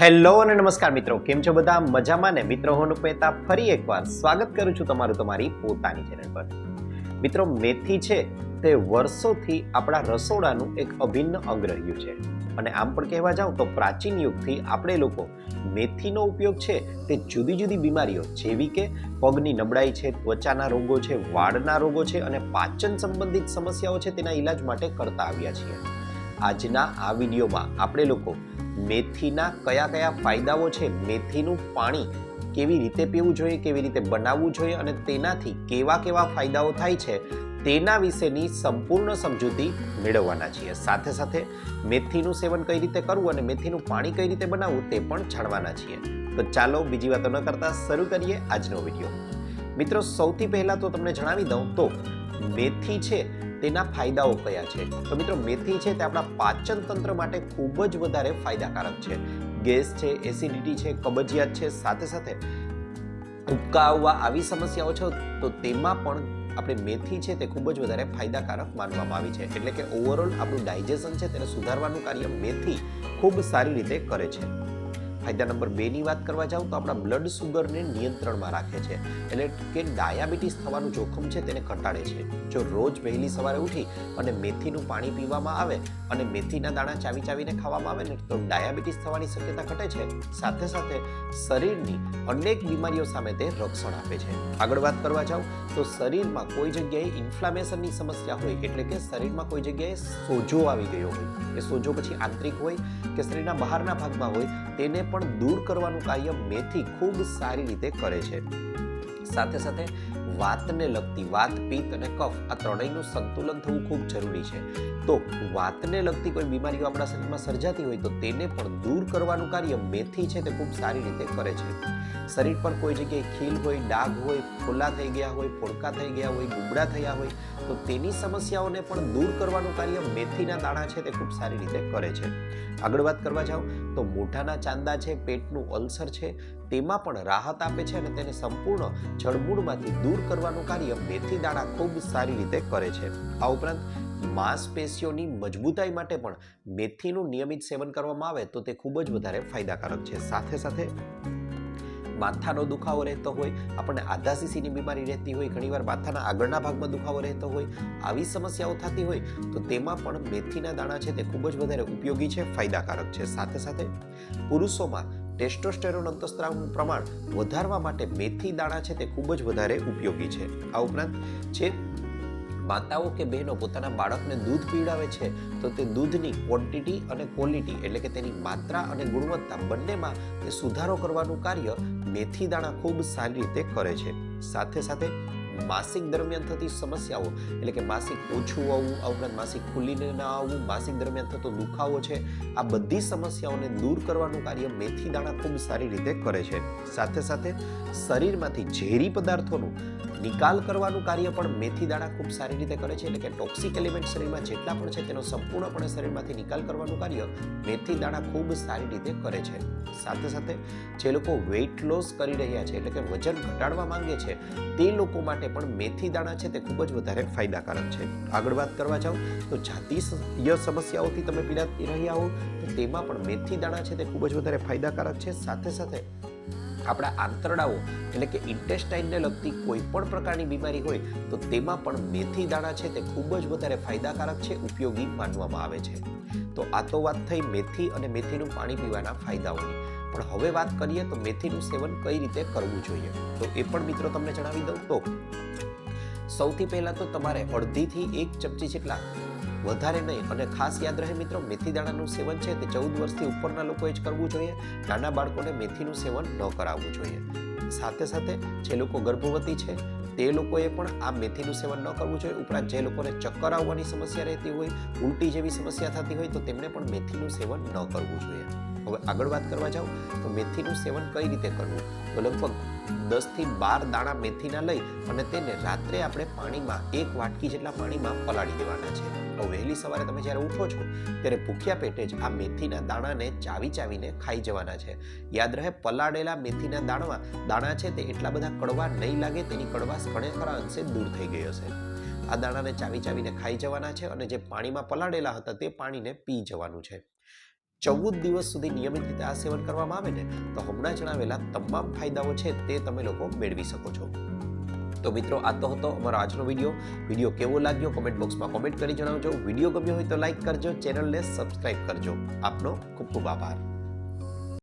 Hello અને નમસ્કાર મિત્રો, કેમ છો બધા? મજામાં ને? મિત્રો, હું ઉપેતા ફરી એકવાર સ્વાગત કરું છું તમારું તમારી પોતાની ચેનલ પર. મિત્રો, મેથી છે તે વર્ષોથી આપણા રસોડાનું એક અભિન્ન અંગ રહ્યું છે. અને આમ પણ કહેવા જાઉં તો પ્રાચીન યુગથી આપણે લોકો મેથીનો ઉપયોગ છે તે જુદી જુદી બીમારીઓ જેવી કે પગની નબળાઈ છે, ત્વચાના રોગો છે, વાળના રોગો છે અને પાચન સંબંધિત સમસ્યાઓ છે તેના ઈલાજ માટે કરતા આવ્યા છીએ. આજના આ વિડીયોમાં આપણે લોકો મેથીના કયા કયા ફાયદાઓ છે? મેથીનું પાણી કેવી રીતે પીવું જોઈએ, કેવી રીતે બનાવવું જોઈએ અને તેનાથી કેવા કેવા ફાયદાઓ થાય છે તેના વિશેની સંપૂર્ણ સમજૂતી મેળવવાના છીએ. સાથે સાથે મેથીનું સેવન કઈ રીતે કરવું અને મેથીનું પાણી કઈ રીતે બનાવવું તે પણ જાણવાના છીએ. તો ચાલો બીજી વાતો ન કરતાં શરૂ કરીએ આજનો વીડિયો. મિત્રો, સૌથી પહેલાં તો તમને જણાવી દઉં તો મેથી છે તેના ફાયદાઓ કયા છે? તો મિત્રો મેથી છે તે આપણા પાચન તંત્ર માટે ખૂબ જ વધારે ફાયદાકારક છે. ગેસ છે, એસિડિટી છે, કબજિયાત છે, સાથે સાથે ઉબકા આવવા આવી સમસ્યાઓ છે, તો તેમાં પણ આપણે મેથી છે તે ખૂબ જ વધારે ફાયદાકારક માનવામાં આવી છે. એટલે કે ઓવરઓલ આપણું ડાયજેશન છે તેને સુધારવાનું કાર્ય મેથી ખૂબ સારી રીતે કરે છે. ફાયદા નંબર બેની વાત કરવા જાઉં તો આપણા બ્લડ સુગરને નિયંત્રણમાં રાખે છે. એટલે કે ડાયાબિટીસ થવાનું જોખમ છે તેને ઘટાડે છે. જો રોજ વહેલી સવારે ઉઠી અને મેથીનું પાણી પીવામાં આવે અને મેથીના દાણા ચાવી ચાવીને ખાવામાં આવે ને તો ડાયાબિટીસ થવાની શક્યતા ઘટે છે. સાથે સાથે શરીરની અનેક બીમારીઓ સામે તે રક્ષણ આપે છે. આગળ વાત કરવા જાઉં તો શરીરમાં કોઈ જગ્યાએ ઇન્ફ્લામેશનની સમસ્યા હોય એટલે કે શરીરમાં કોઈ જગ્યાએ સોજો આવી ગયો હોય. એ સોજો પછી આંતરિક હોય કે શરીરના બહારના ભાગમાં હોય તેને પણ દૂર કરવાનું કાર્ય મેથી ખૂબ સારી રીતે કરે છે. સાથે સાથે વાતને લગતી વાત, પિત્ત અને કફ આ ત્રણેયનું સંતુલન થવું ખૂબ જરૂરી છે. તો વાતને લગતી કોઈ બીમારીઓ આપણા શરીરમાં સર્જાતી હોય તો તેને પણ દૂર કરવાનું કાર્ય મેથી છે તે ખૂબ સારી રીતે કરે છે. શરીર પર કોઈ જગ્યાએ ખીલ હોય, ડાઘ હોય, ફોલા થઈ ગયા હોય, ફોડકા થઈ ગયા હોય, ગુબડા થયા હોય, તો તેની સમસ્યાઓને પણ દૂર કરવાનું કાર્ય મેથીના દાણા છે તે ખૂબ સારી રીતે કરે છે. આગળ વાત કરવા જાઓ તો મોઢાના ચાંદા છે, પેટનું અલ્સર છે તેમાં પણ રાહત આપે છે અને તેને સંપૂર્ણ જળમૂળમાંથી દૂર કરવાનું કાર્ય મેથી દાણા ખૂબ સારી રીતે કરે છે. આ ઉપરાંત માંસપેશીઓની મજબૂતાઈ માટે પણ મેથીનું નિયમિત સેવન કરવામાં આવે તો તે ખૂબ જ વધારે ફાયદાકારક છે. સાથે સાથે માથાનો દુખાવો રહેતો હોય, આપણને આધાશીસીની બીમારી રહેતી હોય, ઘણીવાર માથાના આગળના ભાગમાં દુખાવો રહેતો હોય, આવી સમસ્યાઓ થતી હોય તો તેમાં પણ મેથીના દાણા છે તે ખૂબ જ વધારે ઉપયોગી છે, ફાયદાકારક છે. સાથે સાથે પુરુષોમાં ટેસ્ટોસ્ટેરોન અંતસ્ત્રાવનું પ્રમાણ વધારવા માટે મેથી દાણા છે તે ખૂબ જ વધારે ઉપયોગી છે. આ ઉપરાંત જે માતાઓ કે બહેનો પોતાના બાળકને દૂધ પીવડાવે છે, તો તે દૂધની ક્વોન્ટિટી અને ક્વોલિટી એટલે કે તેની માત્રા અને ગુણવત્તા બંનેમાં તે સુધારો કરવાનું કાર્ય મેથી દાણા ખૂબ સારી રીતે કરે છે. સાથે સાથે માસિક દરમિયાન થતી સમસ્યાઓ, એટલે કે માસિક ઓછું આવવું આ ઉપરાંત માસિક ખુલીને ના આવવું, માસિક દરમિયાન થતો દુખાવો છે, આ બધી સમસ્યાઓને દૂર કરવાનું કાર્ય મેથી દાણા ખૂબ સારી રીતે કરે છે. સાથે સાથે શરીરમાંથી ઝેરી પદાર્થોનું નિકાલ કરવાનું કાર્ય પણ મેથી દાણા ખૂબ સારી રીતે કરે છે એટલે કે ટોક્સિક એલિમેન્ટ શરીરમાં જેટલા પણ છે તેનો સંપૂર્ણપણે શરીરમાંથી નિકાલ કરવાનું કાર્ય મેથી દાણા ખૂબ સારી રીતે કરે છે. સાથે સાથે જે લોકો વેઇટ લોસ કરી રહ્યા છે એટલે કે વજન ઘટાડવા માંગે છે, તે લોકો માટે પણ મેથી દાણા છે તે ખૂબ જ વધારે ફાયદાકારક છે. આગળ વાત કરવા જાઓ તો જાતીય સમસ્યાઓથી તમે પીડાતી રહ્યા હો તો તેમાં પણ મેથી દાણા છે તે ખૂબ જ વધારે ફાયદાકારક છે. સાથે સાથે આપણા આંતરડાઓ, એટલે કે ઇન્ટેસ્ટાઇનને લગતી કોઈ પણ પ્રકારની બીમારી હોય, તો તેમાં પણ મેથી દાણા છે તે ખૂબ જ વધારે ફાયદાકારક છે, ઉપયોગી માનવામાં આવે છે. તો આ તો વાત થઈ મેથી અને મેથીનું પાણી પીવાના ફાયદાઓની. પણ હવે વાત કરીએ તો મેથીનું સેવન કઈ રીતે કરવું જોઈએ? તો એ પણ મિત્રો તમને જણાવી દઉં તો, સૌથી પહેલાં તો તમારે અડધીથી એક ચમચી જેટલા વધારે નહીં. અને ખાસ યાદ રહે મિત્રો, મેથી દાણાનું સેવન છે તે ચૌદ વર્ષથી ઉપરના લોકોએ જ કરવું જોઈએ. નાના બાળકોને મેથીનું સેવન ન કરાવવું જોઈએ. સાથે સાથે જે લોકો ગર્ભવતી છે, તે લોકોએ પણ આ મેથીનું સેવન ન કરવું જોઈએ. ઉપરાંત જે લોકોને ચક્કર આવવાની સમસ્યા રહેતી હોય, ઉલટી જેવી સમસ્યા થતી હોય, તો તેમને પણ મેથીનું સેવન ન કરવું જોઈએ. હવે આગળ વાત કરવા જાઉં, તો મેથીનું સેવન કઈ રીતે કરવું? તો લગભગ દસથી બાર દાણા મેથીના લઈ અને તેને રાત્રે આપણે પાણીમાં, એક વાટકી જેટલા પાણીમાં પલાળી દેવાના છે. તો વહેલી સવારે તમે જ્યારે ઉઠો છો, ત્યારે ભૂખ્યા પેટે જ આ મેથીના દાણાને ચાવી ચાવીને ખાઈ જવાના છે. યાદ રહે, પલાળેલા મેથીના દાણા દાણા છે તે એટલા બધા કડવા નહીં લાગે તેની કડવાશ ઘણે ખરા અંશે દૂર થઈ ગઈ હશે આ દાણાને ચાવી ચાવીને ખાઈ જવાના છે અને જે પાણીમાં પલાળેલા હતા તે પાણીને પી જવાનું છે. ચૌદ દિવસ સુધી નિયમિત રીતે આ સેવન કરવામાં આવે ને, તો હમણાં જણાવેલા તમામ ફાયદાઓ છે તે તમે લોકો મેળવી શકો છો. તો મિત્રો, આ તો હતો અમારો આજનો વીડિયો. વીડિયો કેવો લાગ્યો કોમેન્ટ બોક્સમાં કોમેન્ટ કરી જણાવજો. વીડિયો ગમ્યો હોય તો લાઈક કરજો ચેનલને સબસ્ક્રાઇબ કરજો. આપનો ખૂબ ખૂબ આભાર.